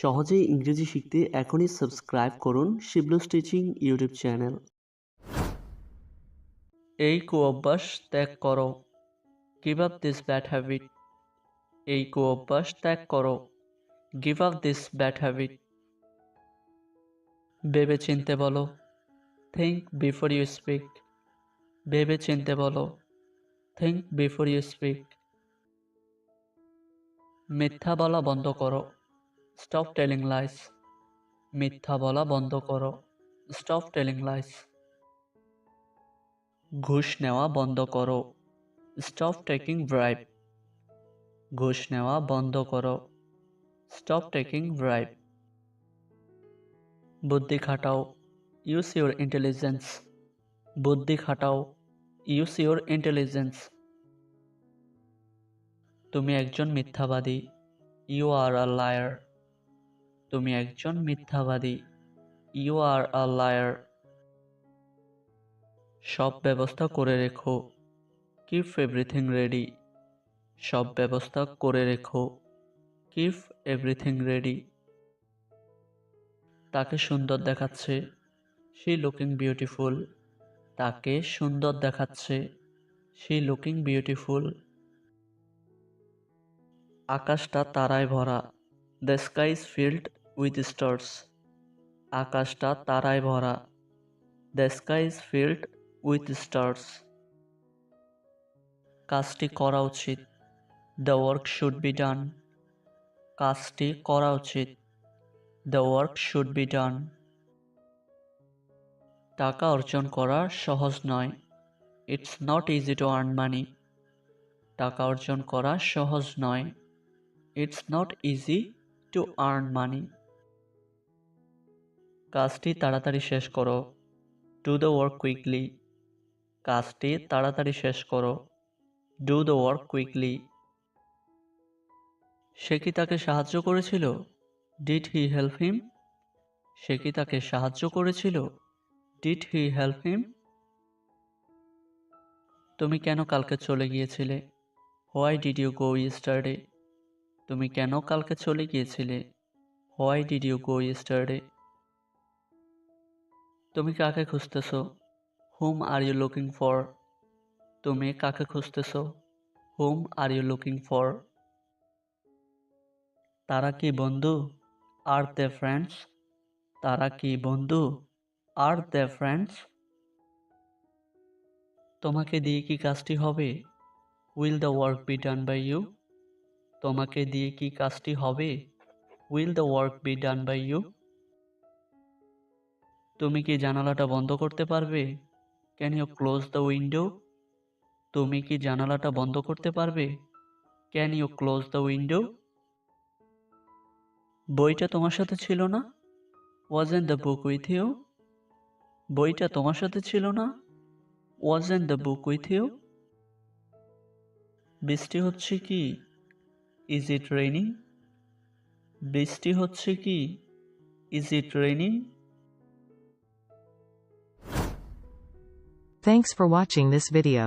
সহজেই ইংরেজি শিখতে এখনই সাবস্ক্রাইব করুন শিবলুস স্টিচিং ইউটিউব চ্যানেল। এই কুঅভ্যাস ত্যাগ করো। Give up this bad habit এই কুঅভ্যাস ত্যাগ করো। Give up this bad habit ভেবে চিনতে বলো। থিঙ্ক বিফোর ইউ স্পিক ভেবে চিনতে বলো। থিঙ্ক বিফোর ইউ স্পিক মিথ্যা বলা বন্ধ করো। স্টপ টেলিং লাইস মিথ্যা বলা বন্ধ করো। স্টপ টেলিং লাইস ঘুষ নেওয়া বন্ধ করো। স্টপ টেকিং ব্রাইব ঘুষ নেওয়া বন্ধ করো। স্টপ টেকিং ব্রাইব বুদ্ধি খাটাও। ইউজ ইউর ইন্টেলিজেন্স বুদ্ধি খাটাও। ইউজ ইউর ইন্টেলিজেন্স তুমি একজন মিথ্যাবাদী। ইউ আর আ লায়ার তুমি একজন মিথ্যাবাদী। ইউ আর আ লায়ার সব ব্যবস্থা করে রেখো। কিপ এভরিথিং রেডি সব ব্যবস্থা করে রেখো। কিপ এভরিথিং রেডি তাকে সুন্দর দেখাচ্ছে। শি লুকিং বিউটিফুল তাকে সুন্দর দেখাচ্ছে। শি লুকিং বিউটিফুল আকাশটা তারায় ভরা। The sky is filled with stars. আকাশটা তারায় ভরা। The sky is filled with stars. কাজটি করা উচিত। The work should be done. কাজটি করা উচিত। The work should be done. টাকা অর্জন করা সহজ নয়। It's not easy to earn money. টাকা অর্জন করা সহজ নয়। It's not easy to earn money কাজটি তাড়াতাড়ি শেষ করো। ডু দ্য ওয়ার্ক কুইকলি কাজটি তাড়াতাড়ি শেষ করো। ডু দ্য ওয়ার্ক কুইকলি সে কি তাকে সাহায্য করেছিল? ডিড হি হেল্প হিম সে কি তাকে সাহায্য করেছিল? ডিড হি হেল্প হিম তুমি কেন কালকে চলে গিয়েছিলে? Why did you go yesterday তুমি কেন কালকে চলে গিয়েছিলে? Why did you go yesterday তুমি কাকে খুঁজতেছো? Who are you looking for তুমি কাকে খুঁজতেছো? Who are you looking for তারা কি বন্ধু? আর দে ফ্রেন্ডস তারা কি বন্ধু? আর দে ফ্রেন্ডস তোমাকে দিয়ে কি কাজটি হবে? Will the work be done by you তোমাকে দিয়ে কি কাজটি হবে? Will the work be done by you তুমি কি জানালাটা বন্ধ করতে পারবে? Can you close the window তুমি কি জানালাটা বন্ধ করতে পারবে? Can you close the window বইটা তোমার সাথে ছিল না? Was wasn't the book with you বইটা তোমার সাথে ছিল না? Was wasn't the book with you বৃষ্টি হচ্ছে কি? ইজ ইট রেইনিং বৃষ্টি হচ্ছে কি is it raining Thanks for watching this video.